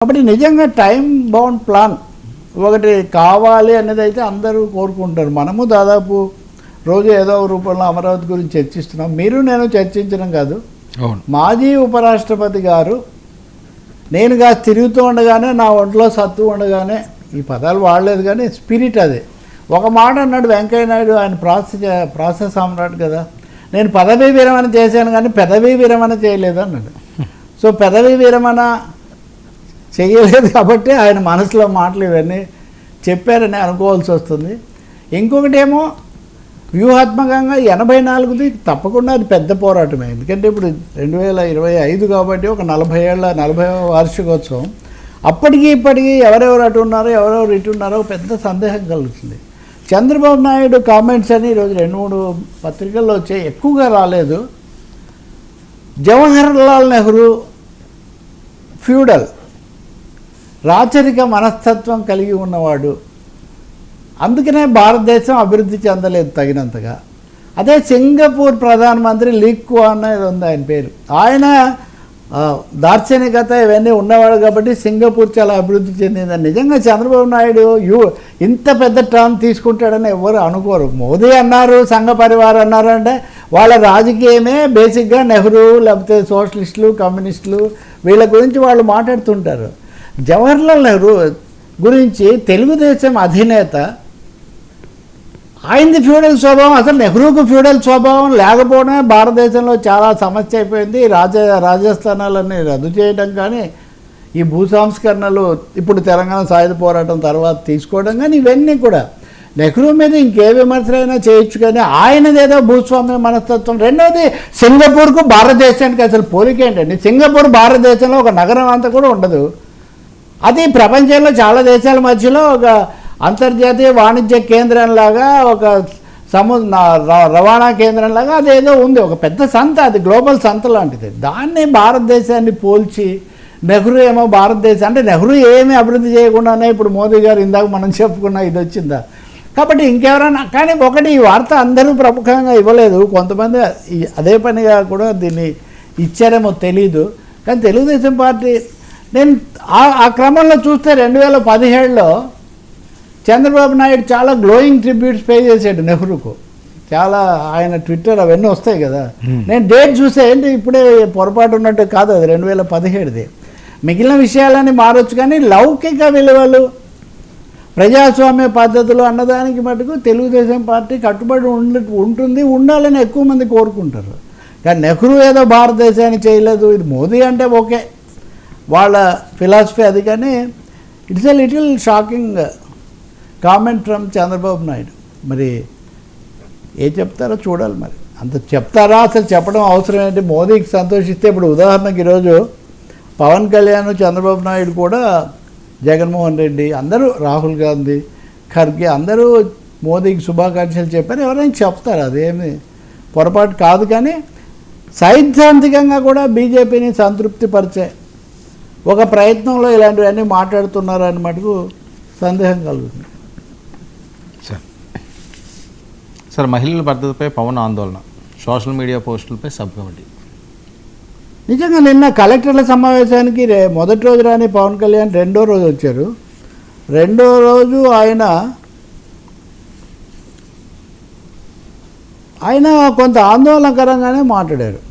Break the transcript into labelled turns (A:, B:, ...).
A: కాబట్టి నిజంగా time bound plan ఒకటి కావాలి అనేది అయితే అందరూ కోరుకుంటారు. మనము దాదాపు రోజు ఏదో ఒక రూపంలో అమరావతి గురించి చర్చిస్తున్నాం. మీరు నేను చర్చించడం కాదు.
B: అవును.
A: మాజీ ఉపరాష్ట్రపతి గారు నేనుగా తిరుగుతూ ఉండగానే నా ఒంట్లో సత్తు ఉండగానే ఈ పదాలు వాడలేదు కానీ స్పిరిట్ అది. ఒక మాట అన్నాడు వెంకయ్య నాయుడు ఆయన ప్రాసెస్ ప్రాసెస్ సామ్రాట్ కదా. నేను పదవీ విరమణ చేశాను కానీ పెదవీ విరమణ చేయలేదు అన్నాడు. సో పెదవీ విరమణ చేయలేదు కాబట్టి ఆయన మనసులో మాటలు ఇవన్నీ చెప్పారని అనుకోవాల్సి వస్తుంది. ఇంకొకటి ఏమో వ్యూహాత్మకంగా ఎనభై నాలుగుది తప్పకుండా అది పెద్ద పోరాటమే. ఎందుకంటే ఇప్పుడు రెండు వేల ఇరవై ఐదు కాబట్టి ఒక నలభై ఏళ్ళ నలభై వార్షికోత్సవం. అప్పటికి ఇప్పటికీ ఎవరెవరు అటు ఉన్నారో ఎవరెవరు ఇటు ఉన్నారో పెద్ద సందేహం కలుగుతుంది. చంద్రబాబు నాయుడు కామెంట్స్ అని ఈరోజు రెండు మూడు పత్రికల్లో వచ్చాయి. ఎక్కువగా రాలేదు. జవహర్ లాల్ నెహ్రూ ఫ్యూడల్ రాచరిక మనస్తత్వం కలిగి ఉన్నవాడు. అందుకనే భారతదేశం అభివృద్ధి చెందలేదు తగినంతగా. అదే సింగపూర్ ప్రధానమంత్రి లీక్ అనేది ఉంది ఆయన పేరు. ఆయన దార్శనికత ఇవన్నీ ఉన్నవాడు కాబట్టి సింగపూర్ చాలా అభివృద్ధి చెందిందని. నిజంగా చంద్రబాబు నాయుడు యూ ఇంత పెద్ద టర్న్ తీసుకుంటాడని ఎవరు అనుకోరు. మోదీ అన్నారు సంఘ పరివార్ అన్నారు అంటే వాళ్ళ రాజకీయమే బేసిక్గా నెహ్రూ లేకపోతే సోషలిస్టులు కమ్యూనిస్టులు వీళ్ళ గురించి వాళ్ళు మాట్లాడుతుంటారు. జవహర్లాల్ నెహ్రూ గురించి తెలుగుదేశం అధినేత ఆయనది ఫ్యూడల్ స్వభావం అసలు నెహ్రూకు ఫ్యూడల్ స్వభావం లేకపోవడమే భారతదేశంలో చాలా సమస్య అయిపోయింది. రాజ రాజస్థానాలన్నీ రద్దు చేయడం కానీ ఈ భూ సంస్కరణలు ఇప్పుడు తెలంగాణ సాయుధ పోరాటం తర్వాత తీసుకోవడం కానీ ఇవన్నీ కూడా నెహ్రూ మీద ఇంకే విమర్శలైనా చేయొచ్చు కానీ ఆయనదేదో భూస్వామ్య మనస్తత్వం. రెండవది సింగపూర్కు భారతదేశానికి అసలు పోలిక ఏంటండి? సింగపూర్ భారతదేశంలో ఒక నగరం అంతా కూడా ఉండదు. అది ప్రపంచంలో చాలా దేశాల మధ్యలో ఒక అంతర్జాతీయ వాణిజ్య కేంద్రంలాగా ఒక సము రవాణా కేంద్రంలాగా అదేదో ఉంది. ఒక పెద్ద సంత అది గ్లోబల్ సంత లాంటిది. దాన్ని భారతదేశాన్ని పోల్చి నెహ్రూ ఏమో భారతదేశం అంటే నెహ్రూ ఏమీ అభివృద్ధి చేయకుండానే ఇప్పుడు మోదీ గారు ఇందాక మనం చెప్పుకున్న ఇది వచ్చిందా? కాబట్టి ఇంకెవరైనా కానీ ఒకటి ఈ వార్త అందరూ ప్రముఖంగా ఇవ్వలేదు. కొంతమంది అదే పనిగా కూడా దీన్ని ఇచ్చారేమో తెలీదు. కానీ తెలుగుదేశం పార్టీ నేను ఆ- ఆ క్రమంలో చూస్తే రెండు వేల పదిహేడులో చంద్రబాబు నాయుడు చాలా గ్లోయింగ్ ట్రిబ్యూట్స్ పే చేశాడు నెహ్రూకు. చాలా ఆయన ట్విట్టర్ అవన్నీ వస్తాయి కదా.
B: Hmm.
A: నేను డేట్ చూసే ఏంటి ఇప్పుడే పొరపాటు ఉన్నట్టు కాదు అది రెండు వేల పదిహేడుది. మిగిలిన విషయాలన్నీ మారొచ్చు కానీ లౌకిక విలువలు ప్రజాస్వామ్య పద్ధతులు అన్నదానికి మటుకు తెలుగుదేశం పార్టీ కట్టుబడి ఉండి ఉంటుంది ఉండాలని ఎక్కువ మంది కోరుకుంటారు. కానీ నెహ్రూ ఏదో భారతదేశాన్ని చేయలేదు ఇది మోదీ అంటే ఓకే. వాళ్ళ ఫిలాసఫీ అది కానీ it's a little shocking comment from Chandrababu Naidu మరి ఏం చెప్తారో చూడాలి మరి. అంత చెప్తారా? అసలు చెప్పడం అవసరం ఏంటి? మోదీకి సంతోషిస్తే ఇప్పుడు ఉదాహరణకి ఈరోజు పవన్ కళ్యాణ్ చంద్రబాబు నాయుడు కూడా జగన్మోహన్ రెడ్డి అందరూ రాహుల్ గాంధీ ఖర్గే అందరూ మోదీకి శుభాకాంక్షలు చెప్పారు. ఎవరైనా చెప్తారు? అదేమి పొరపాటు కాదు కానీ సైద్ధాంతికంగా కూడా బీజేపీని సంతృప్తిపరిచే ఒక ప్రయత్నంలో ఇలాంటివన్నీ మాట్లాడుతున్నారని మటుకు సందేహం కలుగుతుంది.
B: సార్. సార్ మహిళల భద్రతపై పవన్ ఆందోళన సోషల్ మీడియా పోస్టులపై సబ్ కమిటీ.
A: నిజంగా నిన్న కలెక్టర్ల సమావేశానికి రే మొదటి రోజు రాని పవన్ కళ్యాణ్ రెండో రోజు వచ్చారు. రెండో రోజు ఆయన ఆయన కొంత ఆందోళనకరంగానే మాట్లాడారు.